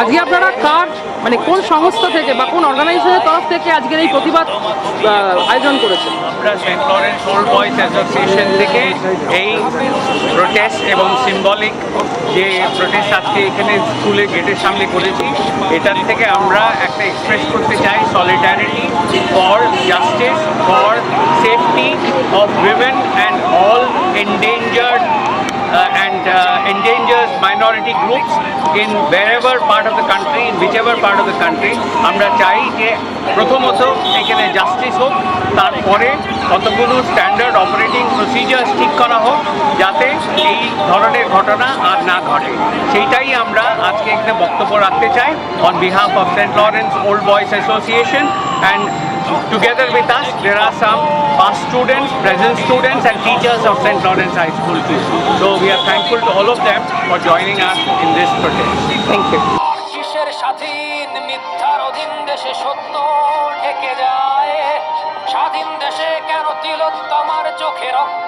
আজকে আপনারা কার মানে কোন সংস্থা থেকে বা কোন অর্গানাইজেশনের তরফ থেকে আজকের এই প্রতিবাদ আয়োজন করেছেন? আমরা Saint Lawrence old boys association থেকে এই প্রোটেস্ট এবং সিম্বলিক যে প্রোটেস্ট আজকে এখানে স্কুলে গেটের সামনে করেছি এটার থেকে আমরা একটা এক্সপ্রেস করতে চাই solidarity for justice for safety of women and all uh, endangered minority groups in wherever part of the country, in whichever part of the country, আমরা চাই যে প্রথমত এখানে জাস্টিস হোক তারপরে কতগুলো স্ট্যান্ডার্ড অপারেটিং প্রসিজার্স ঠিক করা হোক যাতে এই ধরনের ঘটনা আর না ঘটে। সেইটাই আমরা আজকে এখানে বক্তব্য রাখতে চাই। On behalf of Saint Lawrence old boys association and Together with us, there are some past students, present students, and teachers of St. Lawrence High School too. So we are thankful to all of them for joining us in this protest. Thank you কিসের স্বাধীন মিথ্যার অধীন দেশে সত্য ঢেকে যায় স্বাধীন দেশে কেন তিলোত্তমার চোখে রক্ত